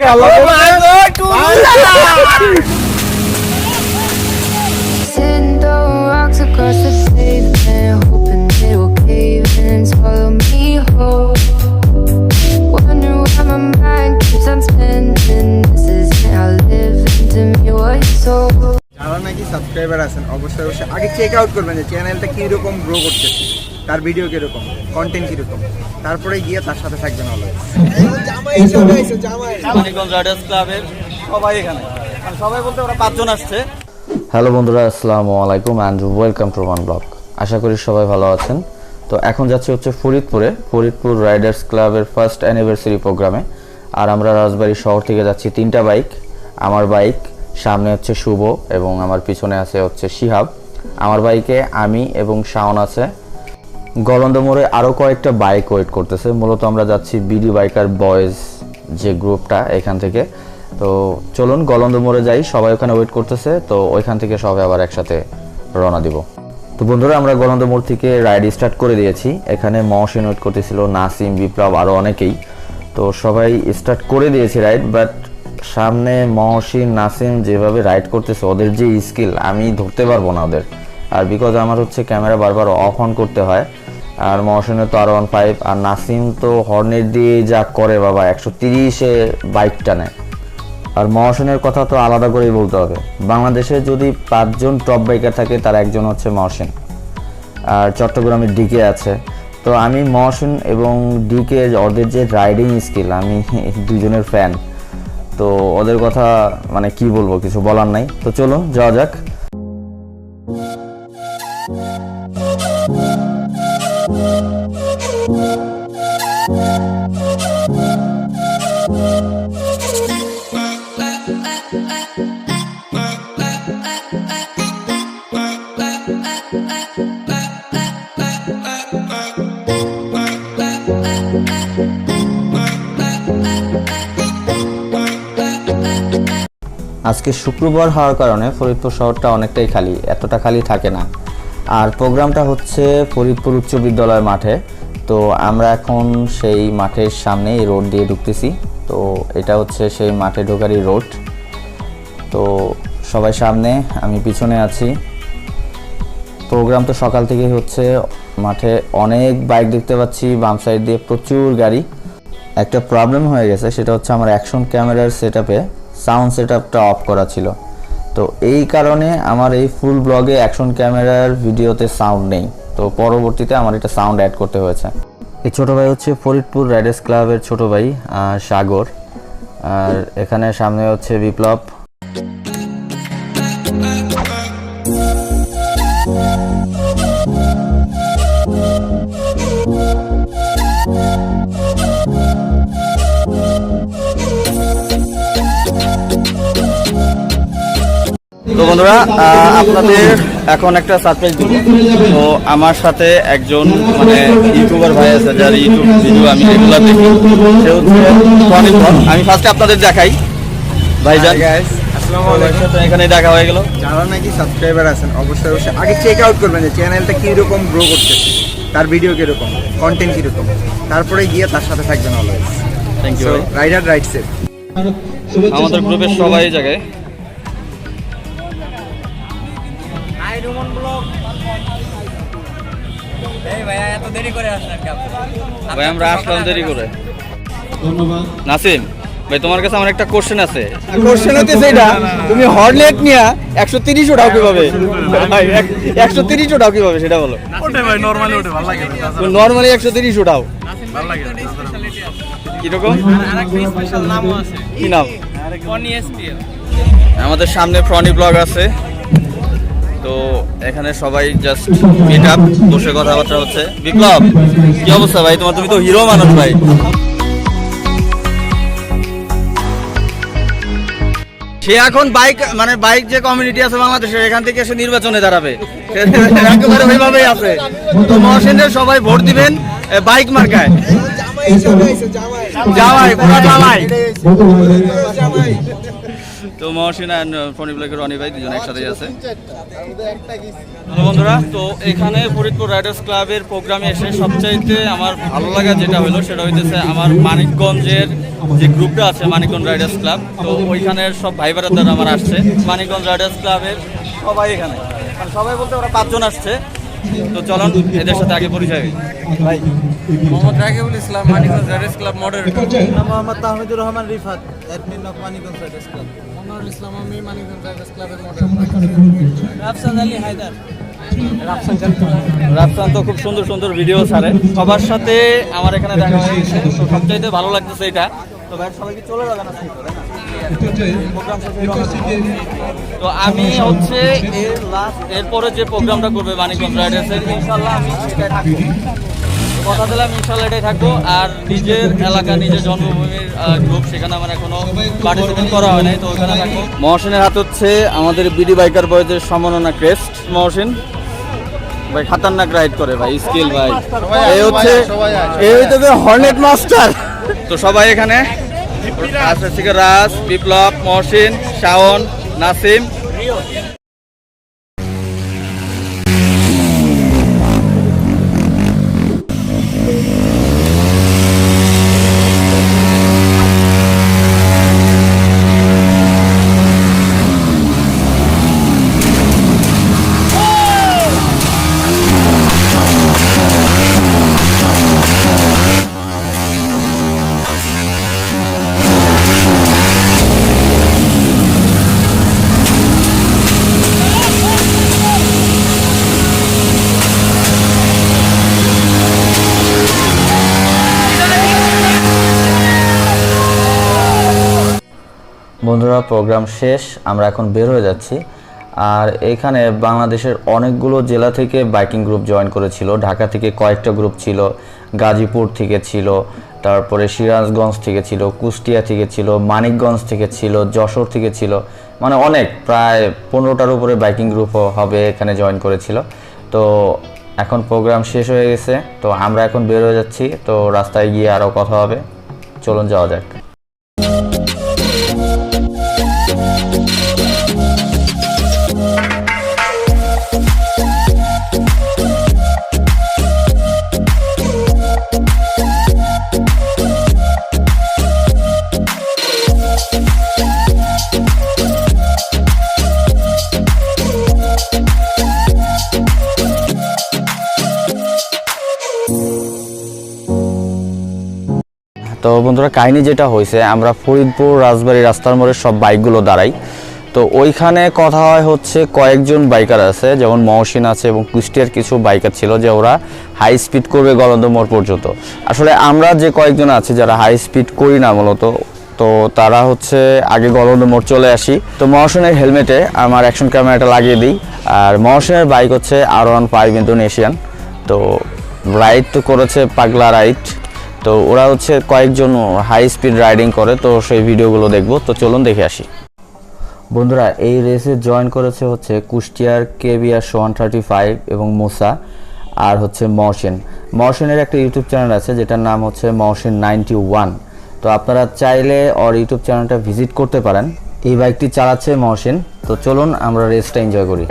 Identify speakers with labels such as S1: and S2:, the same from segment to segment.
S1: Send the rocks across the pavement, hoping they will cave in and swallow me whole. Wonder why my mind keeps on spinning. This isn't how living to me was sold.
S2: যারা নাকি subscriber আছেন অবশ্যই অবশ্যই আগে check out করবেন যে চ্যানেলটা কীরকম গ্রো করতেছে তার ভিডিও কীরকম? কন্টেন্ট কীরকম? তারপরে গিয়ে তার সাথে থাকবেন অলওয়েজ
S3: ক্লাবের সবাই এখানে। মানে সবাই বলতে ওরা পাঁচজন আসছে।
S4: হ্যালো বন্ধুরা আসসালামু আলাইকুম and welcome to one blog আশা করি সবাই ভালো আছেন। তো এখন যাচ্ছি হচ্ছে ফরিদপুরে। ফরিদপুর রাইডার্স ক্লাবের ফার্স্ট অ্যানিভার্সারি প্রোগ্রামে আর আমরা রাজবাড়ি শহর থেকে যাচ্ছি তিনটা বাইক আমার বাইক সামনে হচ্ছে শুভ এবং আমার পিছনে আছে হচ্ছে শিহাব। আমার বাইকে আমি এবং শাওন আছে। গলন্দ মোড়ে আরও কয়েকটা বাইক ওয়েট করতেছে। মূলত আমরা যাচ্ছি বিডি বাইকার বয়েজ যে গ্রুপটা এখান থেকে। তো চলুন গলন্দ মোড়ে যাই, সবাই ওখানে ওয়েট করতেছে, তো ওইখান থেকে সবাই আবার একসাথে রওনা দিব। তো বন্ধুরা, আমরা গলন্দ মোড় থেকে রাইড স্টার্ট করে দিয়েছি। এখানে মহসিন ওয়েট করতেছিল, নাসিম, বিপ্লব আরও অনেকেই। তো সবাই স্টার্ট করে দিয়েছি রাইড, বাট সামনে মহসিন, নাসিম যেভাবে রাইড করতেছে, ওদের যে স্কিল, আমি ধরতে পারব না ওদের। আর বিকজ আমার হচ্ছে ক্যামেরা বারবার অফ অন করতে হয় আর মহসিনের তো আর ওয়ান ফাইভ আর নাসিম তো হর্নের দিয়ে যা করে বাবা, একশো তিরিশে বাইক টানে। আর মহাসেনের কথা তো আলাদা করেই বলতে হবে। বাংলাদেশে যদি পাঁচজন টপ বাইকার থাকে, তার একজন হচ্ছে মহসেন আর চট্টগ্রামের ডিকে আছে। তো আমি মহসেন এবং ডিকে ওদের যে রাইডিং স্কিল আমি দুজনের ফ্যান তো ওদের কথা মানে কি বলব, কিছু বলার নাই। তো চলুন, যাওয়া যাক। আজকে শুক্রবার হওয়ার কারণে ফরিদপুর শহরটা অনেকটাই খালি, এতটা খালি থাকে না। আর প্রোগ্রামটা হচ্ছে ফরিদপুর উচ্চ বিদ্যালয় মাঠে। তো আমরা এখন সেই মাঠের সামনে রোড দিয়ে ঢুকতেছি। তো এটা হচ্ছে সেই মাঠে ঢোকারই রোড। তো সবাই সামনে, আমি পিছনে আছি। প্রোগ্রাম তো সকাল থেকেই হচ্ছে। মাঠে অনেক বাইক দেখতে পাচ্ছি, বাম সাইড দিয়ে প্রচুর গাড়ি। একটা প্রবলেম হয়ে গেছে, সেটা হচ্ছে আমার অ্যাকশন ক্যামেরার সেট সাউন্ড সেট আপটা অফ করা ছিল। তো এই কারণে আমার এই ফুল ব্লগে অ্যাকশন ক্যামেরার ভিডিওতে সাউন্ড নেই। তো পরবর্তীতে আমার এটা সাউন্ড অ্যাড করতে হয়েছে। এই ছোটো ভাই হচ্ছে ফরিদপুর রাইডার্স ক্লাবের ছোট ভাই সাগর। আর এখানে সামনে হচ্ছে বিপ্লব।
S3: বন্ধুরা আপনাদের এখন একটা সারপ্রাইজ দিব। তো আমার সাথে একজন মানে ইউটিউবার ভাই আছে যার ইউটিউব ভিডিও আমি রেগুলার দেখি। সে হচ্ছে আমি ফার্স্টে আপনাদের দেখাই। ভাইজান
S2: গাইস আসসালামু
S3: ভাইয়ের
S2: আলাইকুম।
S3: সাথে এখানে দেখা হয়ে গেল।
S2: যারা নাকি সাবস্ক্রাইবার আছেন অবশ্যই অবশ্যই আগে চেক আউট করবেন যে চ্যানেলটা কীরকম গ্রো করতেছে তার ভিডিও কীরকম কন্টেন্ট কীরকম। তারপরে গিয়ে তার সাথে থাকবেন অলওয়েজ
S3: থ্যাংক ইউ ভাই।
S2: রাইডার রাইট সেফ
S3: আমাদের গ্রুপের সবাই এই জায়গায় ভাই আমরা আসলাম দেরি করে। নাসিম ভাই তোমার কাছে আমার একটা কোশ্চেন আছে।
S2: কোশ্চেন হচ্ছে এটা তুমি হর্নেট নিয়ে একশো তিরিশ ওঠাও কীভাবে? একশো তিরিশ ওঠাও কীভাবে সেটা বলো। নর্মালি একশো তিরিশ ওঠাও
S3: কীরকম? কি নাম? আমাদের সামনে ফ্রনি ব্লগ আছে। তো এখানে সবাই জাস্ট মিট আপ বসে কথাবার্তা হচ্ছে। বিপ্লব কি অবস্থা ভাই? তোমার তুমি তো হিরো মানুষ ভাই। সে এখন বাইক মানে বাইক যে কমিউনিটি আছে বাংলাদেশে এখান থেকে এসে নির্বাচনে দাঁড়াবে। একেবারে ওইভাবেই আছে। তো মহসিনের সবাই ভোট দিবেন বাইক মার্কায়। জামাই পুরা জামাই। তো মহসিন অ্যান্ড ফোনি ব্লকের রনি ভাই দুজন একসাথেই আছে। বন্ধুরা তো এখানে ফরিদপুর রাইডার্স ক্লাবের প্রোগ্রামে এসে সবচাইতে আমার ভালো লাগা যেটা হলো সেটা হইতেছে আমার মানিকগঞ্জের যে গ্রুপটা আছে মানিকগঞ্জ রাইডার্স ক্লাব। তো ওইখানের সব ভাই দ্বারা আমার আসছে। মানিকগঞ্জ রাইডার্স ক্লাবের সবাই এখানে। মানে সবাই বলতে ওরা পাঁচজন আসছে। তো চলুন এদের সাথে আগে পরিচয়। ভাই
S5: Mohammad Rakibul Islam Manikganj riders club moderator
S6: Mohammad Tahmidur Rahman Rifat admin of Manikganj riders club.
S5: Monowar Islam আমি মানিকগঞ্জ রাইডার্স ক্লাবের মডারেটর
S6: রাফসান আলী হায়দার।
S3: রাফসান তো খুব সুন্দর সুন্দর ভিডিও ছাড়ে। সবার সাথে আমার এখানে দেখা হয়ে গেছে তো সবচাইতে ভালো লাগতেছে এটা। তো ভাই সবাই কি চলে যাবে না। তো আমি হচ্ছে এর লাস্ট এরপরে যে প্রোগ্রামটা করবে মানিকগঞ্জ রাইডার্সের ইনশাল্লাহ আমি সেটাই থাকব। কথা দিলাম ইনশাল্লাহ এটাই থাকব। আর নিজের এলাকা নিজের জন্মভূমির গ্রুপ সেখানে আমার এখনও পার্টিসিপেট করা হয় নাই তো ওখানে থাকব। মহসিনের হাত হচ্ছে আমাদের বিডি বাইকার বয়দের সম্মাননা ক্রেস্ট মহসিন ভাই খাতারনাক রাইড করে ভাই স্কিল ভাই। এই হচ্ছে এই হইতে হর্নেট মাস্টার তো সবাই এখানে। রাজ বিপ্লব মহসিন শাওন নাসিম।
S4: বন্ধুরা প্রোগ্রাম শেষ, আমরা এখন বের হয়ে যাচ্ছি। আর এখানে বাংলাদেশের অনেকগুলো জেলা থেকে বাইকিং গ্রুপ জয়েন করেছিল। ঢাকা থেকে কয়েকটা গ্রুপ ছিল, গাজীপুর থেকে ছিল, তারপরে সিরাজগঞ্জ থেকে ছিল, কুষ্টিয়া থেকে ছিল, মানিকগঞ্জ থেকে ছিল, যশোর থেকে ছিল। মানে অনেক, প্রায় পনেরোটার উপরে বাইকিং গ্রুপও হবে এখানে জয়েন করেছিল। তো এখন প্রোগ্রাম শেষ হয়ে গেছে। তো আমরা এখন বের হয়ে যাচ্ছি। তো রাস্তায় গিয়ে আরও কথা হবে। চলুন যাওয়া যাক। তো বন্ধুরা, কাহিনি যেটা হয়েছে, আমরা ফরিদপুর রাজবাড়ি রাস্তার মোড়ে সব বাইকগুলো দাঁড়াই। তো ওইখানে কথা হয় হচ্ছে, কয়েকজন বাইকার আছে, যেমন মহসিন আছে এবং কুষ্টিয়ার কিছু বাইকার ছিল যে ওরা হাই স্পিড করবে গলন্দ মোড় পর্যন্ত। আসলে আমরা যে কয়েকজন আছি যারা হাই স্পিড করি না মূলত, তো তারা হচ্ছে আগে গলন্দ মোড় চলে আসি। তো মহসিনের হেলমেটে আমার অ্যাকশন ক্যামেরাটা লাগিয়ে দিই। আর মহসিনের বাইক হচ্ছে আর ওয়ান ফাইভ ইন্দোনেশিয়ান তো রাইড তো করেছে পাগলা রাইড তো ওরা হচ্ছে কয়েকজন হাই স্পিড রাইডিং করে, তো সেই ভিডিওগুলো দেখব। তো চলুন দেখে আসি। বন্ধুরা, এই রেসে জয়েন করেছে হচ্ছে কুষ্টিয়ার কে কেবিআর সোয়ান থার্টি ফাইভ এবং মোসা আর হচ্ছে মহসিন। মহসিনের একটা ইউটিউব চ্যানেল আছে, যেটার নাম হচ্ছে মহসিন নাইনটি ওয়ান তো আপনারা চাইলে ওর ইউটিউব চ্যানেলটা ভিজিট করতে পারেন। এই বাইকটি চালাচ্ছে মহসিন। তো চলুন আমরা রেসটা এনজয় করি।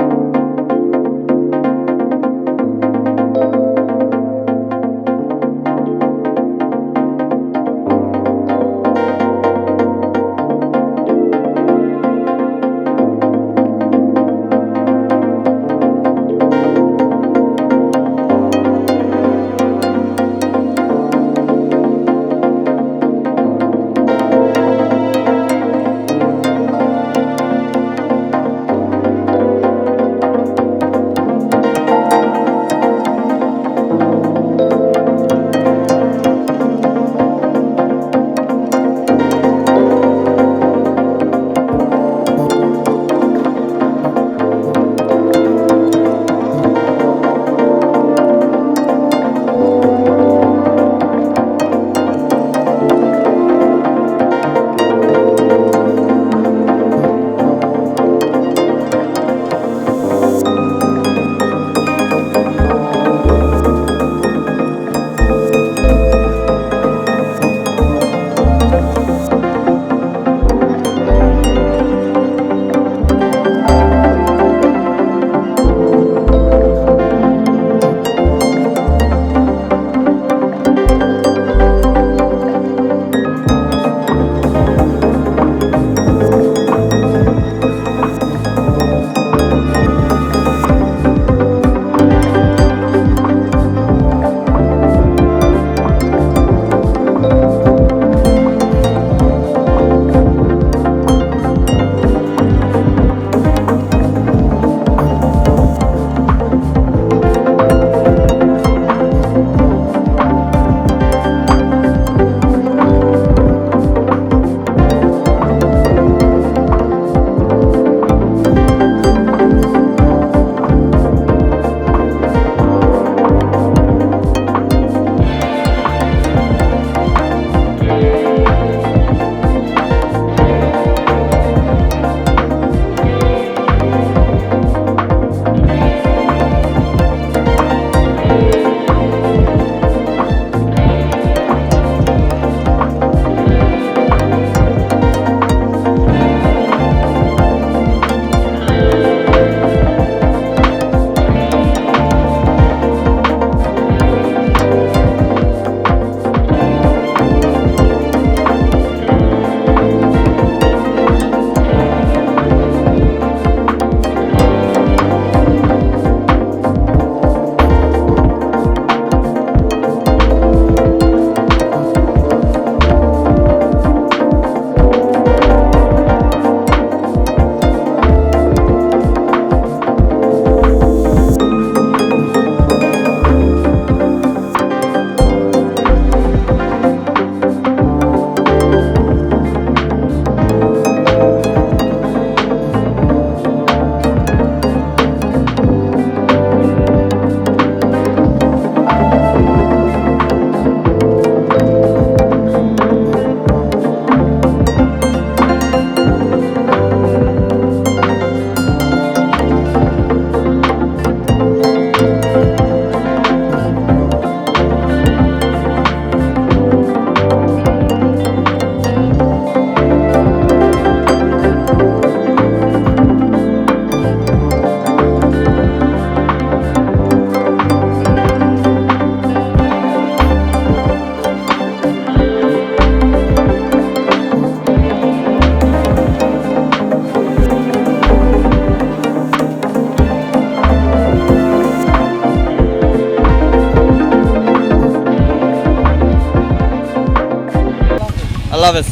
S3: হাফেজ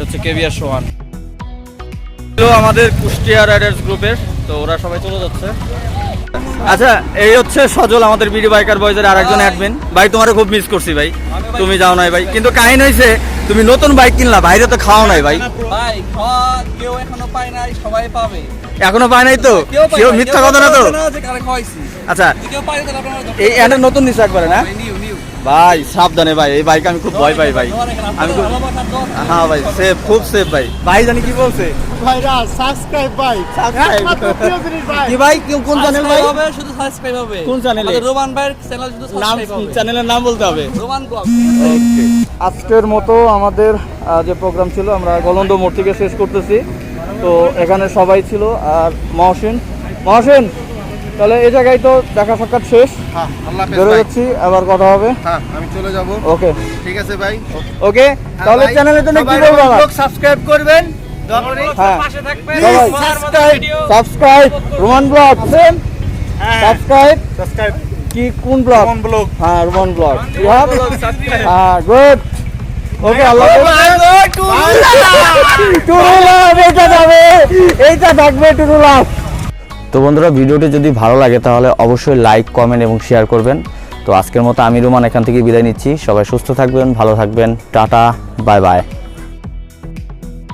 S3: হচ্ছে কেভিয়ার সোহান আমাদের কুষ্টিয়া রাইডার্স গ্রুপের তো ওরা সবাই চলে যাচ্ছে। আচ্ছা এই হচ্ছে সজল আমাদের বিডি বাইকার বয়জের আরেকজন অ্যাডমিন ভাই তোমার খুব মিস করছি ভাই। তুমি যাও নাই ভাই। কিন্তু কাহিনী হয়েছে তুমি নতুন বাইক কিনলা বাইরে তো খাও নাই ভাই।
S6: এখনও পায় নাই
S3: তো? কেউ মিথ্যা কথা না তো? আচ্ছা। এই নতুন নিচে একবারে না? ভাই সাবধানে ভাই এই বাইক আমি খুব ভয় পাই ভাই। আমি খুব হ্যাঁ ভাই সেফ খুব সেফ ভাই। ভাই জানি কি বলছে?
S5: ভাইরা সাবস্ক্রাইব ভাই। ভাই।
S3: কি ভাই কোন- কোন চ্যানেল ভাই?
S6: হবে শুধু সাবস্ক্রাইব হবে।
S3: কোন channel
S6: রোমান ভাইয়ের চ্যানেল শুধু সাবস্ক্রাইব হবে।
S3: চ্যানেলের নাম বলতে হবে।
S6: রোমান ব্লগ
S3: আজকের মতো আমাদের যে প্রোগ্রাম ছিল আমরা গলন্দ মোড় থেকে শেষ করতেছি। তো এখানে সবাই ছিল আর মহসিন মহসিন! তাহলে এই জায়গায় তো দেখা সাক্ষাৎ শেষ।
S2: হ্যাঁ আল্লাহ
S3: বেরো যাচ্ছি আবার কথা হবে।
S2: হ্যাঁ আমি চলে যাব।
S3: ওকে।
S2: ঠিক আছে ভাই।
S3: ওকে তাহলে
S2: ভাই,
S3: চ্যানেলের জন্য কি বলব
S2: সাবস্ক্রাইব করবেন।
S3: হ্যাঁ।
S2: Subscribe
S3: subscribe Roman blog. আছেন সাবস্ক্রাইব
S2: সাবস্ক্রাইব
S3: কি কোন ব্লগ?
S2: কোন ব্লগ।
S3: হ্যাঁ রোমান ব্লগ। হ্যাঁ গুড ওকে আল্লাহ টুরুলাভ এইটা যাবে। এইটা থাকবে টুরুলাভ
S4: তো বন্ধুরা, ভিডিওটি যদি ভালো লাগে তাহলে অবশ্যই লাইক কমেন্ট এবং শেয়ার করবেন। তো আজকের মতো আমি রুমান এখান থেকে বিদায় নিচ্ছি। সবাই সুস্থ থাকবেন, ভালো থাকবেন। Tata bye bye